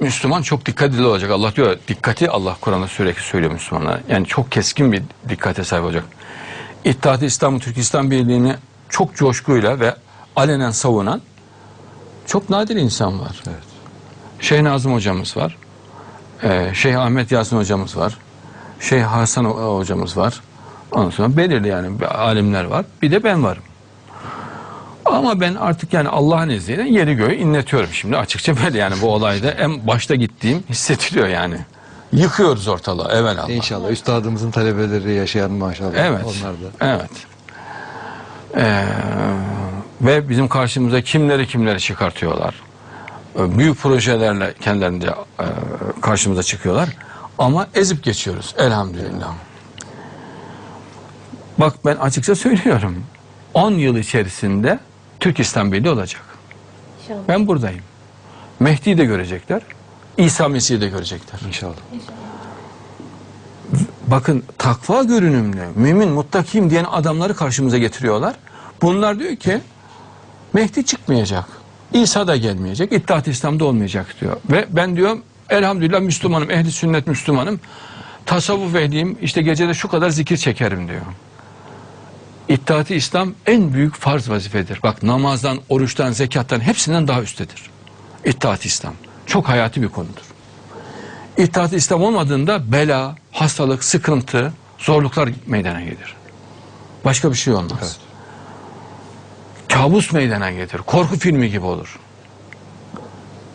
Müslüman çok dikkatli olacak. Allah diyor dikkati Allah Kur'an'da sürekli söylüyor Müslümanlara. Yani çok keskin bir dikkate sahip olacak. İttihat-ı İslam, Türkistan Birliği'ni çok coşkuyla ve alenen savunan çok nadir insan var. Evet. Şeyh Nazım hocamız var. Ee, Şeyh Ahmet Yasin hocamız var. Şeyh Hasan ho- hocamız var. Ondan sonra belirli yani alimler var. Bir de ben varım. Ama ben artık yani Allah'ın izniyle yeri göğü inletiyorum şimdi açıkça böyle yani bu olayda en başta gittiğim hissediliyor yani. Yıkıyoruz ortalığı evvelallah. İnşallah üstadımızın talebeleri yaşayan maşallah. Evet. Onlar da. Evet. Ee, ve bizim karşımıza kimleri kimleri çıkartıyorlar. Ee, Büyük projelerle kendilerinde e, karşımıza çıkıyorlar. Ama ezip geçiyoruz elhamdülillah. Bak ben açıkça söylüyorum. 10 yıl içerisinde Türk İslam Birliği olacak. İnşallah. Ben buradayım. Mehdi'yi de görecekler. İsa Mesih'i de görecekler. İnşallah. Bakın takva görünümlü, mümin, muttakim diyen adamları karşımıza getiriyorlar. Bunlar diyor ki Mehdi çıkmayacak. İsa da gelmeyecek. İttihat İslam'da olmayacak diyor. Ve ben diyorum elhamdülillah Müslümanım, ehli sünnet Müslümanım. Tasavvuf ehliyim. işte gecede şu kadar zikir çekerim diyor. İttihat-ı İslam en büyük farz vazifedir. Bak namazdan, oruçtan, zekattan hepsinden daha üsttedir. İttihat-ı İslam. Çok hayati bir konudur. İttihat-ı İslam olmadığında bela, hastalık, sıkıntı, zorluklar meydana gelir. Başka bir şey olmaz. Evet. Kabus meydana gelir. Korku filmi gibi olur.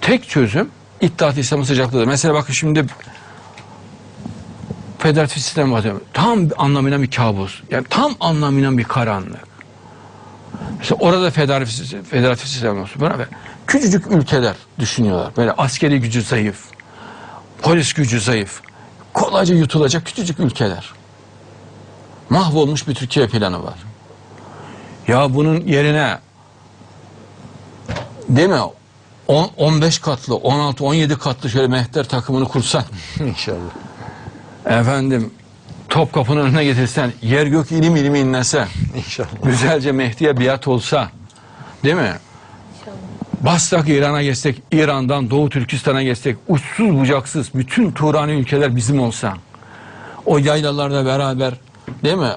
Tek çözüm İttihat-ı İslam'ın sıcaklığıdır. Mesela bakın şimdi federatif sistem var. Tam anlamıyla bir kabus. Yani tam anlamıyla bir karanlık. Mesela orada federatif, federatif sistem olsun. Böyle küçücük ülkeler düşünüyorlar. Böyle askeri gücü zayıf. Polis gücü zayıf. Kolayca yutulacak küçücük ülkeler. Mahvolmuş bir Türkiye planı var. Ya bunun yerine değil mi 10, 15 katlı, 16, 17 katlı şöyle mehter takımını kursan İnşallah. Efendim Topkapı'nın önüne getirsen yer gök ilim ilimi inlese İnşallah. güzelce Mehdi'ye biat olsa değil mi? İnşallah. Bassak İran'a geçsek, İran'dan Doğu Türkistan'a geçsek, uçsuz bucaksız bütün Turani ülkeler bizim olsa, o yaylalarda beraber değil mi?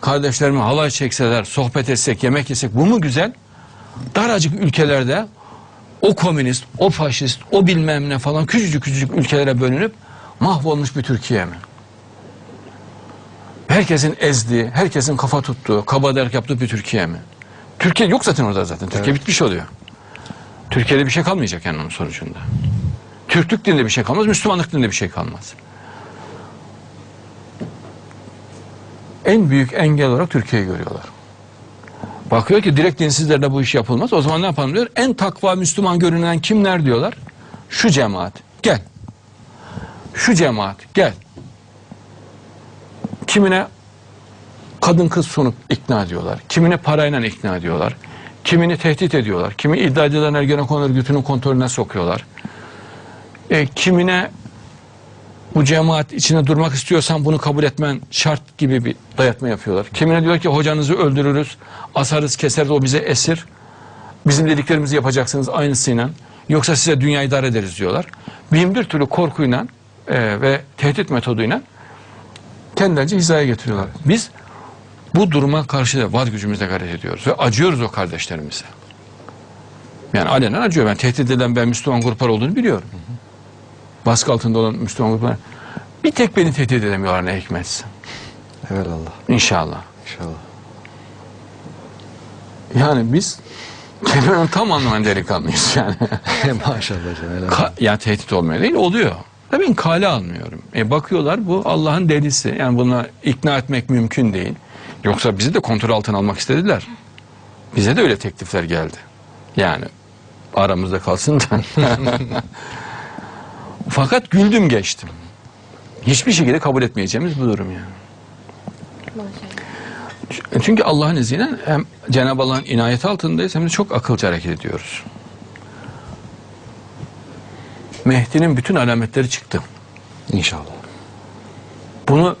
Kardeşlerime halay çekseler, sohbet etsek, yemek yesek bu mu güzel? Daracık ülkelerde o komünist, o faşist, o bilmem ne falan küçücük küçücük ülkelere bölünüp mahvolmuş bir Türkiye mi? Herkesin ezdiği, herkesin kafa tuttuğu, kabaderk yaptığı bir Türkiye mi? Türkiye yok zaten orada zaten. Türkiye Evet. bitmiş oluyor. Türkiye'de bir şey kalmayacak yani onun sonucunda. Türklük dinde bir şey kalmaz, Müslümanlık dinde bir şey kalmaz. En büyük engel olarak Türkiye'yi görüyorlar. Bakıyor ki direkt dinsizlerle bu iş yapılmaz. O zaman ne yapalım diyor? En takva Müslüman görünen kimler diyorlar? Şu cemaat. Gel. Şu cemaat. Gel. Kimine kadın kız sunup ikna ediyorlar. Kimine parayla ikna ediyorlar. Kimini tehdit ediyorlar. Kimi iddia edilen Ergenekon örgütünün kontrolüne sokuyorlar. E, kimine bu cemaat içine durmak istiyorsan bunu kabul etmen şart gibi bir dayatma yapıyorlar. Kimine diyor ki hocanızı öldürürüz, asarız, keseriz, o bize esir. Bizim dediklerimizi yapacaksınız aynısıyla. Yoksa size dünya idare ederiz diyorlar. Bin bir türlü korkuyla e, ve tehdit metoduyla kendilerince hizaya getiriyorlar. Biz bu duruma karşı da var gücümüzle gayret ediyoruz ve acıyoruz o kardeşlerimize. Yani alenen acıyor. Ben tehdit edilen ben Müslüman gruplar olduğunu biliyorum. Baskı altında olan Müslüman gruplar. Bir tek beni tehdit edemiyorlar ne hikmetse. Evelallah. İnşallah. İnşallah. Yani biz kelimenin tam anlamıyla delikanlıyız yani. Maşallah canım. Ya tehdit olmuyor değil oluyor. Ben kale almıyorum. E bakıyorlar bu Allah'ın delisi. Yani buna ikna etmek mümkün değil. Yoksa bizi de kontrol altına almak istediler. Bize de öyle teklifler geldi. Yani aramızda kalsın da. Fakat güldüm geçtim. Hiçbir şekilde kabul etmeyeceğimiz bu durum yani. Çünkü Allah'ın izniyle hem Cenab-ı Allah'ın inayeti altındayız hem de çok akılcı hareket ediyoruz. Mehdi'nin bütün alametleri çıktı. İnşallah. Bunu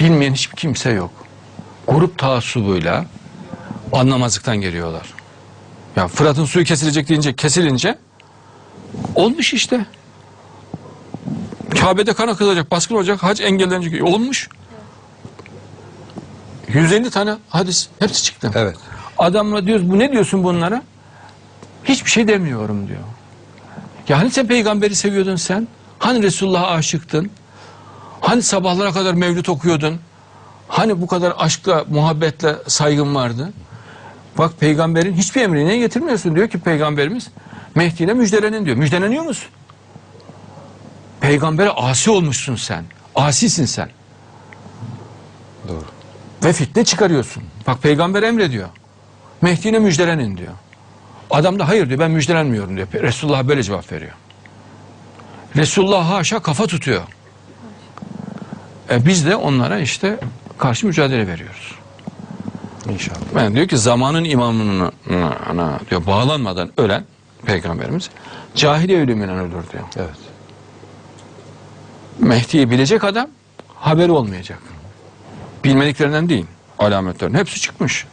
bilmeyen hiçbir kimse yok. Grup taassubuyla anlamazlıktan geliyorlar. Ya Fırat'ın suyu kesilecek deyince kesilince olmuş işte. Kabe'de kan akılacak, baskın olacak, hac engellenecek. Olmuş. 150 tane hadis hepsi çıktı. Evet. Adamla diyoruz bu ne diyorsun bunlara? Hiçbir şey demiyorum diyor. Ya hani sen peygamberi seviyordun sen? Hani Resulullah'a aşıktın? Hani sabahlara kadar mevlüt okuyordun? Hani bu kadar aşkla, muhabbetle saygın vardı? Bak peygamberin hiçbir emrini niye getirmiyorsun diyor ki peygamberimiz. Mehdi'yle müjdelenin diyor. Müjdeleniyor musun? Peygambere asi olmuşsun sen. Asisin sen. Doğru. Ve fitne çıkarıyorsun. Bak peygamber emrediyor. Mehdi'ne müjdelenin diyor. Adam da hayır diyor ben müjdelenmiyorum diyor. Resulullah böyle cevap veriyor. Resulullah haşa kafa tutuyor. E biz de onlara işte karşı mücadele veriyoruz. İnşallah. Yani diyor ki zamanın imamına ana diyor bağlanmadan ölen peygamberimiz cahiliye ölümünden ölür diyor. Evet. Mehdi'yi bilecek adam haberi olmayacak. Bilmediklerinden değil. Alametlerin hepsi çıkmış.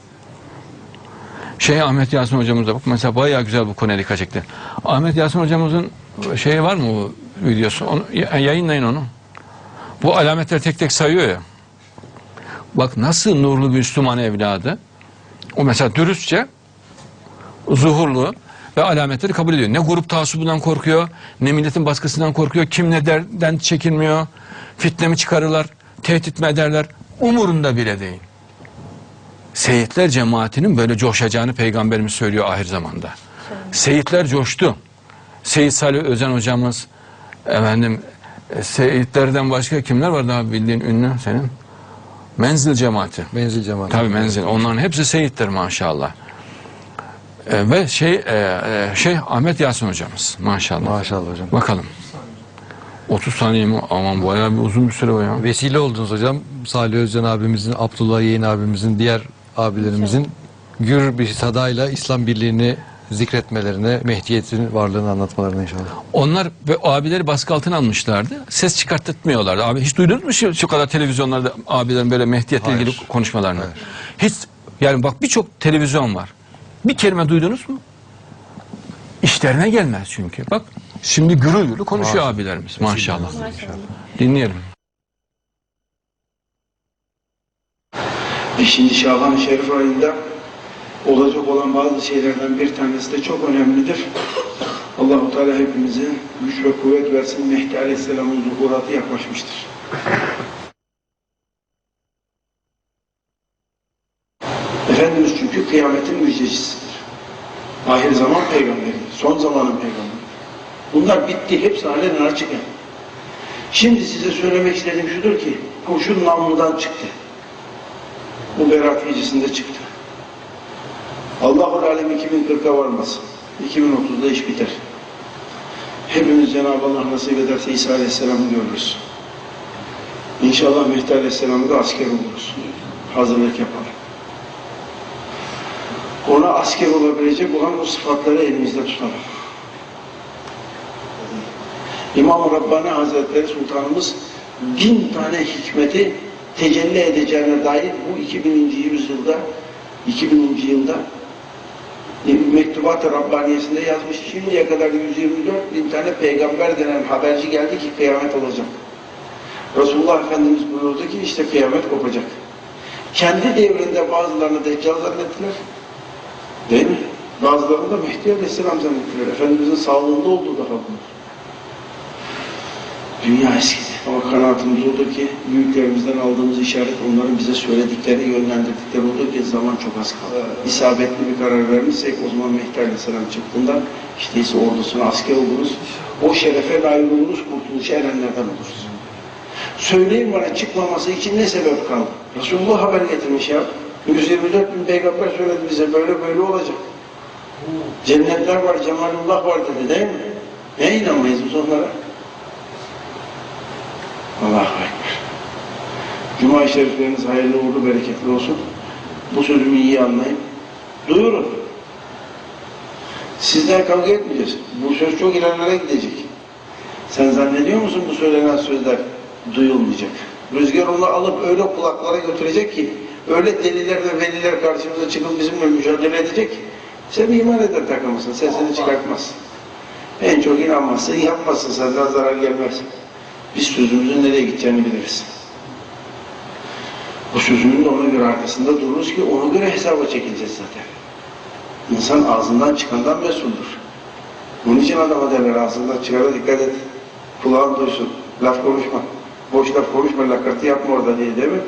Şey Ahmet Yasin hocamız da bak mesela bayağı güzel bu konuya dikkat çekti. Ahmet Yasin hocamızın şeyi var mı videosu? Onu, ya- yayınlayın onu. Bu alametleri tek tek sayıyor ya. Bak nasıl nurlu bir Müslüman evladı. O mesela dürüstçe zuhurlu ve alametleri kabul ediyor. Ne grup taassubundan korkuyor, ne milletin baskısından korkuyor, kim ne derden çekinmiyor, fitne mi çıkarırlar, tehdit mi ederler, umurunda bile değil. Seyitler cemaatinin böyle coşacağını peygamberimiz söylüyor ahir zamanda. Seyitler coştu. Seyit Salih Özen hocamız, efendim, e, seyitlerden başka kimler var daha bildiğin ünlü senin? Menzil cemaati. Menzil cemaati. Tabii menzil. Onların hepsi seyittir maşallah. E, ve şey e, e, şey Ahmet Yasin hocamız maşallah. Maşallah hocam. Bakalım. 30 saniye mi? Aman bayağı bir uzun bir süre o ya. Vesile oldunuz hocam. Salih Özcan abimizin, Abdullah Yeğen abimizin, diğer abilerimizin gür bir sadayla İslam birliğini zikretmelerine, Mehdiyet'in varlığını anlatmalarına inşallah. Onlar ve abileri baskı altına almışlardı. Ses çıkartmıyorlardı. Abi hiç duydunuz mu şu, şu kadar televizyonlarda abilerin böyle Mehdiyetle Hayır. ilgili konuşmalarını? Hayır. Hiç yani bak birçok televizyon var. Bir kelime duydunuz mu? İşlerine gelmez çünkü. Bak şimdi gürül gürül konuşuyor Maşallah. abilerimiz maşallah. Maşallah. Dinleyelim. Beşinci Şaban-ı Şerif ayında olacak olan bazı şeylerden bir tanesi de çok önemlidir. Allahu Teala hepimize güç ve kuvvet versin. Mehdi Aleyhisselam'ın zuhuratı yaklaşmıştır. Efendimiz çünkü kıyametin müjdecisidir. Ahir zaman peygamberi, son zamanın peygamberi. Bunlar bitti, hepsi halen açık. Şimdi size söylemek istediğim şudur ki, kurşun namludan çıktı. Bu Berat gecesinde çıktı. Allah'ın alem 2040'a varmaz. 2030'da iş biter. Hepimiz Cenab-ı Allah nasip ederse İsa Aleyhisselam'ı görürüz. İnşallah Mehdi Aleyhisselam'ı da asker oluruz. Hazırlık yapalım. Ona asker olabilecek olan bu sıfatları elimizde tutalım. İmam-ı Rabbani Hazretleri Sultanımız bin tane hikmeti tecelli edeceğine dair bu 2000. yüzyılda 2000. yılda Mektubat-ı Rabbaniyesinde yazmış. Şimdiye kadar 124 bin tane peygamber denen haberci geldi ki kıyamet olacak. Resulullah Efendimiz buyurdu ki işte kıyamet kopacak. Kendi devrinde bazılarını Deccal zannettiler. Değil mi? Bazılarını da Mehdi Aleyhisselam zannettiler. Efendimizin sağlığında olduğu daha bunlar. Dünya eskidi. Ama kanaatimiz odur ki büyüklerimizden aldığımız işaret onların bize söyledikleri, yönlendirdikleri odur ki zaman çok az kaldı. İsabetli bir karar vermişsek o zaman Mehdi Aleyhisselam çıktığında işte ise ordusuna asker oluruz. O şerefe layık oluruz, kurtuluşa erenlerden oluruz. Söyleyin bana çıkmaması için ne sebep kaldı? Resulullah haber getirmiş ya. 124 bin peygamber söyledi bize böyle böyle olacak. Cennetler var, cemalullah var dedi değil mi? Ne inanmayız biz onlara? Allahu Ekber. Cuma-i şerifleriniz hayırlı uğurlu bereketli olsun. Bu sözümü iyi anlayın. Duyurun. Sizden kavga etmeyeceğiz. Bu söz çok ilerlere gidecek. Sen zannediyor musun bu söylenen sözler duyulmayacak? Rüzgar onu alıp öyle kulaklara götürecek ki öyle deliler ve veliler karşımıza çıkıp bizimle mücadele edecek. Sen iman eder takımısın. Sesini çıkartmazsın. En çok inanmazsın, yapmazsın. Senden zarar gelmez. Biz sözümüzün nereye gideceğini biliriz. O sözümün de ona göre arkasında dururuz ki ona göre hesaba çekileceğiz zaten. İnsan ağzından çıkandan mesuldür. Bunun için adama derler ağzından çıkana dikkat et. Kulağın duysun. Laf konuşma. Boş laf konuşma, lakırtı yapma orada diye değil mi?